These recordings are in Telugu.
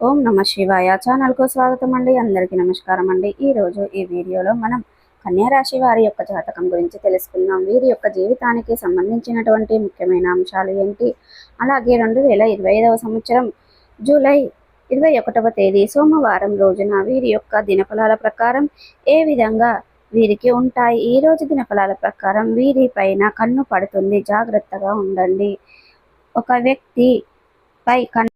ఓం నమ శివాయ. ఛానల్కు స్వాగతం అండి అందరికీ నమస్కారం అండి ఈరోజు ఈ వీడియోలో మనం కన్యా రాశి వారి యొక్క జాతకం గురించి తెలుసుకుందాం. వీరి యొక్క జీవితానికి సంబంధించినటువంటి ముఖ్యమైన అంశాలు ఏంటి? అలాగే రెండు వేల ఇరవై ఐదవ సంవత్సరం జూలై ఇరవై ఒకటవ తేదీ సోమవారం రోజున వీరి యొక్క దినఫలాల ప్రకారం ఏ విధంగా వీరికి ఉంటాయి? ఈ రోజు దినఫలాల ప్రకారం వీరి పైన కన్ను పడుతుంది. జాగ్రత్తగా ఉండండి. ఒక వ్యక్తి పై కన్ను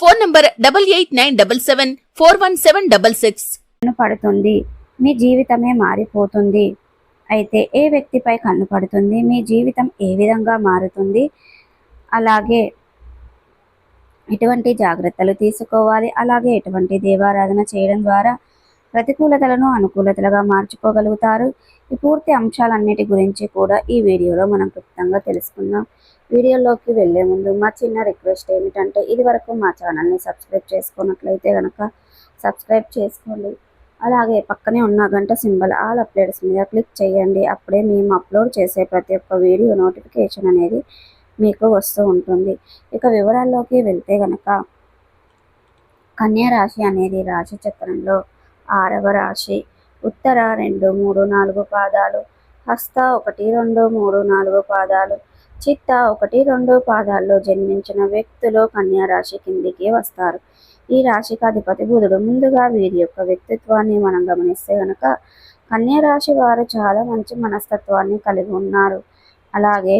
Phone number double eight nine double seven four one seven double six. పడుతుంది మీ జీవితమే మారిపోతుంది. అయితే ఏ వ్యక్తిపై కన్ను పడుతుంది మీ జీవితం ఏ విధంగా మారుతుంది? అలాగే ఎటువంటి జాగ్రత్తలు తీసుకోవాలి? అలాగే ఎటువంటి దేవారాధన చేయడం ద్వారా ప్రతికూలతలను అనుకూలతలుగా మార్చుకోగలుగుతారు. ఈ పూర్తి అంశాలన్నిటి గురించి కూడా ఈ వీడియోలో మనం క్లుప్తంగా తెలుసుకుందాం. వీడియోలోకి వెళ్ళే ముందు మా చిన్న రిక్వెస్ట్ ఏమిటంటే ఇది వరకు మా ఛానల్ని సబ్స్క్రైబ్ చేసుకున్నట్లయితే కనుక సబ్స్క్రైబ్ చేసుకోండి. అలాగే పక్కనే ఉన్న గంట సింబల్ ఆల్ అప్డేట్స్ మీద క్లిక్ చేయండి. అప్పుడే మేము అప్లోడ్ చేసే ప్రతి ఒక్క వీడియో నోటిఫికేషన్ అనేది మీకు వస్తూ ఉంటుంది. ఇక వివరాల్లోకి వెళ్తే కనుక కన్యా రాశి అనేది రాశి చక్రంలో ఆరవ రాశి. ఉత్తర రెండు మూడు నాలుగు పాదాలు. హస్త ఒకటి రెండు మూడు నాలుగు పాదాలు. చిత్త ఒకటి రెండు పాదాల్లో జన్మించిన వ్యక్తులు కన్యా రాశి కిందికి వస్తారు. ఈ రాశికి అధిపతి బుధుడు ముందుగా వీరి యొక్క వ్యక్తిత్వాన్ని మనం గమనిస్తే గనక కన్యా రాశి వారు చాలా మంచి మనస్తత్వాన్ని కలిగి ఉన్నారు. అలాగే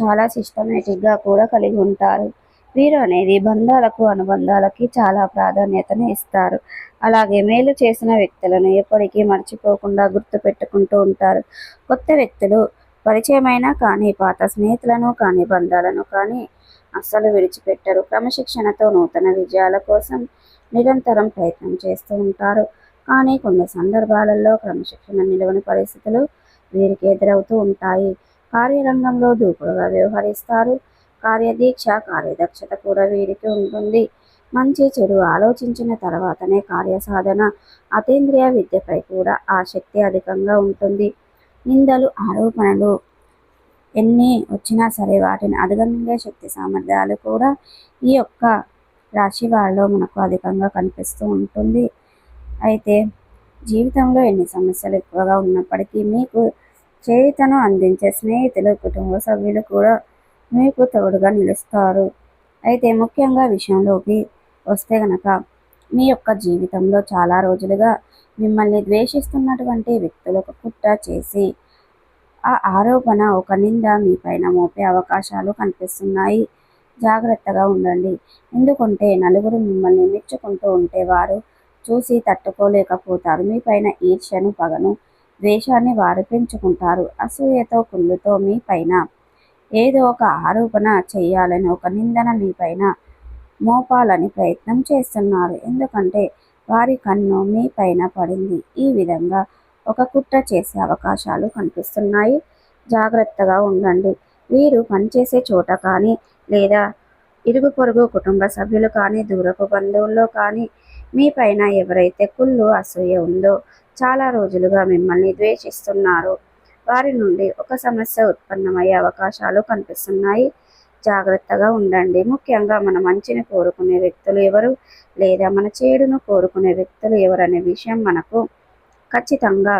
చాలా సిస్టమేటిక్గా కూడా కలిగి ఉంటారు. వీరు అనేది బంధాలకు అనుబంధాలకి చాలా ప్రాధాన్యతను ఇస్తారు. అలాగే మేలు చేసిన వ్యక్తులను ఎప్పటికీ మర్చిపోకుండా గుర్తు పెట్టుకుంటూ ఉంటారు. కొత్త వ్యక్తులు పరిచయమైనా కానీ పాత స్నేహితులను కానీ బంధాలను కానీ అస్సలు విడిచిపెట్టరు. క్రమశిక్షణతో నూతన విజయాల కోసం నిరంతరం ప్రయత్నం చేస్తూ ఉంటారు. కానీ కొన్ని సందర్భాలలో క్రమశిక్షణ నిలవని పరిస్థితులు వీరికి ఎదురవుతూ ఉంటాయి. కార్యరంగంలో దూకుడుగా వ్యవహరిస్తారు. కార్యదీక్ష కార్యదక్షత కూడా వీరికి ఉంటుంది. మంచి చెడు ఆలోచించిన తర్వాతనే కార్యసాధన అతీంద్రియ విద్యపై కూడా ఆసక్తి అధికంగా ఉంటుంది. నిందలు ఆరోపణలు ఎన్ని వచ్చినా సరే వాటిని అధిగమించే శక్తి సామర్థ్యాలు కూడా ఈ యొక్క రాశి వారిలో మనకు అధికంగా కనిపిస్తూ ఉంటుంది. అయితే జీవితంలో ఎన్ని సమస్యలు ఎక్కువగా ఉన్నప్పటికీ మీకు చేతను అందించే స్నేహితులు కుటుంబ సభ్యులు కూడా మీకు తోడుగా నిలుస్తారు. అయితే ముఖ్యంగా విషయంలోకి వస్తే గనక మీ యొక్క జీవితంలో చాలా రోజులుగా మిమ్మల్ని ద్వేషిస్తున్నటువంటి వ్యక్తులకు కుట్ర చేసి ఆ ఆరోపణ ఒక నింద మీ పైన మోపే అవకాశాలు కనిపిస్తున్నాయి. జాగ్రత్తగా ఉండండి. ఎందుకంటే నలుగురు మిమ్మల్ని మెచ్చుకుంటూ ఉంటే వారు చూసి తట్టుకోలేకపోతారు. మీ పైన ఈర్ష్యను పగను ద్వేషాన్ని వారు పెంచుకుంటారు. అసూయతో కుళ్ళుతో మీ పైన ఏదో ఒక ఆరోపణ చేయాలని ఒక నిందన మీ పైన మోపాలని ప్రయత్నం చేస్తున్నారు. ఎందుకంటే వారి కన్ను మీ పైన పడింది. ఈ విధంగా ఒక కుట్ర చేసే అవకాశాలు కనిపిస్తున్నాయి. జాగ్రత్తగా ఉండండి. వీరు పనిచేసే చోట కానీ లేదా ఇరుగు పొరుగు కుటుంబ సభ్యులు కానీ దూరపు బంధువుల్లో కానీ మీ పైన ఎవరైతే కుళ్ళు అసూయ ఉందో చాలా రోజులుగా మిమ్మల్ని ద్వేషిస్తున్నారు. వారి నుండి ఒక సమస్య ఉత్పన్నమయ్యే అవకాశాలు కనిపిస్తున్నాయి. జాగ్రత్తగా ఉండండి. ముఖ్యంగా మన మంచిని కోరుకునే వ్యక్తులు ఎవరు లేదా మన చేడును కోరుకునే వ్యక్తులు ఎవరనే విషయం మనకు ఖచ్చితంగా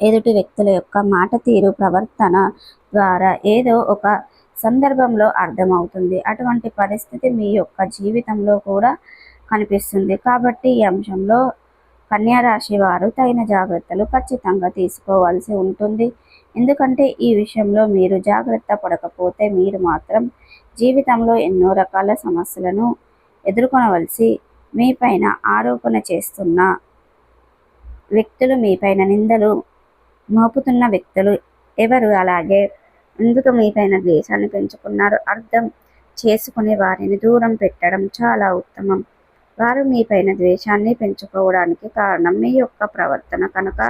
ఎదుటి వ్యక్తుల యొక్క మాట తీరు ప్రవర్తన ద్వారా ఏదో ఒక సందర్భంలో అర్థమవుతుంది. అటువంటి పరిస్థితి మీ యొక్క జీవితంలో కూడా కనిపిస్తుంది. కాబట్టి ఈ అంశంలో కన్యారాశి వారు తగిన జాగ్రత్తలు ఖచ్చితంగా తీసుకోవాల్సి ఉంటుంది. ఎందుకంటే ఈ విషయంలో మీరు జాగ్రత్త పడకపోతే మీరు మాత్రం జీవితంలో ఎన్నో రకాల సమస్యలను ఎదుర్కొనవలసి మీపైన ఆరోపణ చేస్తున్న వ్యక్తులు మీ పైన నిందలు మోపుతున్న వ్యక్తులు ఎవరు అలాగే ఎందుకు మీ పైన ద్వేషాన్ని పెంచుకున్నారు? అర్థం చేసుకునే వారిని దూరం పెట్టడం చాలా ఉత్తమం. వారు మీ పైన ద్వేషాన్ని పెంచుకోవడానికి కారణం మీ యొక్క ప్రవర్తన కనుక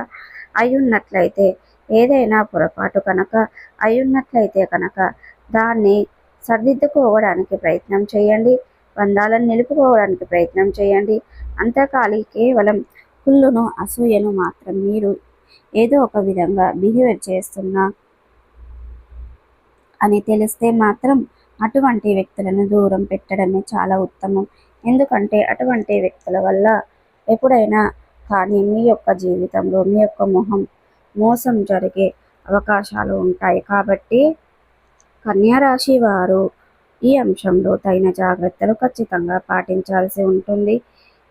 అయ్యున్నట్లయితే ఏదైనా పొరపాటు కనుక అయ్యున్నట్లయితే కనుక దాన్ని సరిదిద్దుకోవడానికి ప్రయత్నం చేయండి. బంధాలను నిలుపుకోవడానికి ప్రయత్నం చేయండి. అంతకాలి కేవలం కుళ్ళును అసూయను మాత్రం మీరు ఏదో ఒక విధంగా బిహేవియర్ చేస్తున్నా అని తెలిస్తే మాత్రం అటువంటి వ్యక్తులను దూరం పెట్టడమే చాలా ఉత్తమం. ఎందుకంటే అటువంటి వ్యక్తుల వల్ల ఎప్పుడైనా కానీ మీ యొక్క జీవితంలో మీ యొక్క మొహం మోసం జరిగే అవకాశాలు ఉంటాయి. కాబట్టి కన్యారాశి వారు ఈ అంశంలో తగిన జాగ్రత్తలు ఖచ్చితంగా పాటించాల్సి ఉంటుంది.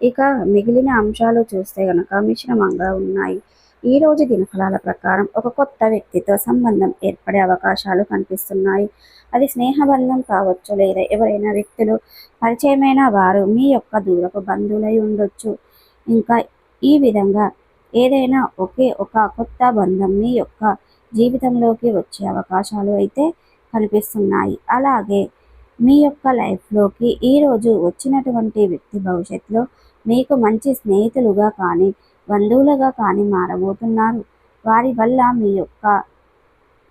ఇక మిగిలిన అంశాలు చూస్తే గనక మిశ్రమంగా ఉన్నాయి. ఈ రోజు దినఫలాల ప్రకారం ఒక కొత్త వ్యక్తితో సంబంధం ఏర్పడే అవకాశాలు కనిపిస్తున్నాయి. అది స్నేహబంధం కావచ్చు లేదా ఎవరైనా వ్యక్తులు పరిచయమైన వారు మీ యొక్క దూరపు బంధువులై ఉండొచ్చు. ఇంకా ఈ విధంగా ఏదైనా ఒకే ఒక కొత్త బంధం మీ యొక్క జీవితంలోకి వచ్చే అవకాశాలు అయితే కనిపిస్తున్నాయి. అలాగే మీ యొక్క లైఫ్లోకి ఈరోజు వచ్చినటువంటి వ్యక్తి భవిష్యత్తులో మీకు మంచి స్నేహితులుగా కానీ బంధువులుగా కానీ మారబోతున్నారు. వారి వల్ల మీ యొక్క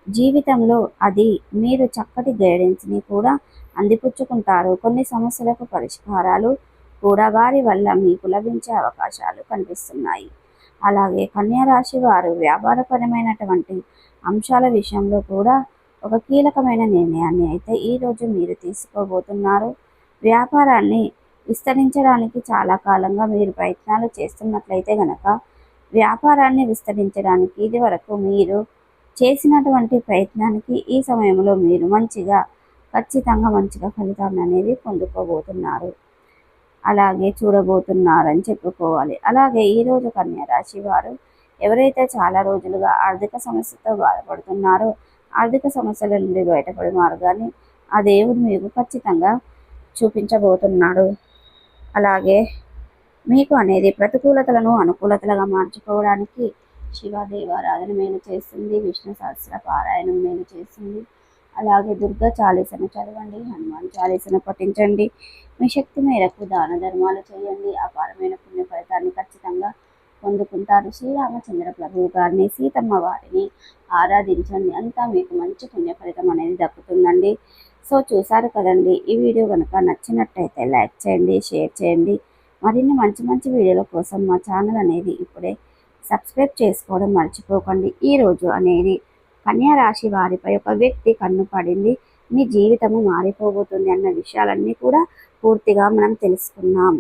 జీవితంలో అది మీరు చక్కటి గైడెన్స్ని కూడా అందిపుచ్చుకుంటారు. కొన్ని సమస్యలకు పరిష్కారాలు కూడా వారి వల్ల మీకు లభించే అవకాశాలు కనిపిస్తున్నాయి. అలాగే కన్యారాశి వారు వ్యాపారపరమైనటువంటి అంశాల విషయంలో కూడా ఒక కీలకమైన నిర్ణయాన్ని అయితే ఈరోజు మీరు తీసుకోబోతున్నారు. వ్యాపారాన్ని విస్తరించడానికి చాలా కాలంగా మీరు ప్రయత్నాలు చేస్తున్నట్లయితే గనక వ్యాపారాన్ని విస్తరించడానికి ఇది వరకు మీరు చేసినటువంటి ప్రయత్నానికి ఈ సమయంలో మీరు మంచిగా ఖచ్చితంగా మంచిగా ఫలితాన్ని అనేది పొందుకోబోతున్నారు. అలాగే చూడబోతున్నారని చెప్పుకోవాలి. అలాగే ఈరోజు కన్యారాశి వారు ఎవరైతే చాలా రోజులుగా ఆర్థిక సమస్యతో బాధపడుతున్నారో ఆర్థిక సమస్యల నుండి బయటపడే మార్గాన్ని ఆ దేవుడు మీకు ఖచ్చితంగా చూపించబోతున్నాడు. అలాగే మీకు అనేది ప్రతికూలతలను అనుకూలతలుగా మార్చుకోవడానికి శివ దేవారాధన మేలు చేస్తుంది విష్ణు సహస్ర పారాయణం మేలు చేస్తుంది. అలాగే దుర్గా చాలీసను చదవండి హనుమాన్ చాలీసను పఠించండి. మీ శక్తి మేరకు దాన ధర్మాలు చేయండి. అపారమైన పుణ్య ఫలితాన్ని ఖచ్చితంగా పొందుకుంటారు. శ్రీరామచంద్ర ప్రభువు గారిని సీతమ్మ వారిని ఆరాధించండి. అంతా మీకు మంచి పుణ్య ఫలితం అనేది దక్కుతుందండి. సో చూసారు కదండి ఈ వీడియో కనుక నచ్చినట్టయితే లైక్ చేయండి షేర్ చేయండి. మరిన్ని మంచి మంచి వీడియోల కోసం మా ఛానల్ అనేది ఇప్పుడే సబ్స్క్రైబ్ చేసుకోవడం మర్చిపోకండి. ఈ రోజు అనేది కన్యా రాశి వారిపై ఒక వ్యక్తి కన్ను పడింది. మీ జీవితము మారిపోబోతుంది అన్న విషయాలన్నీ కూడా పూర్తిగా మనం తెలుసుకున్నాం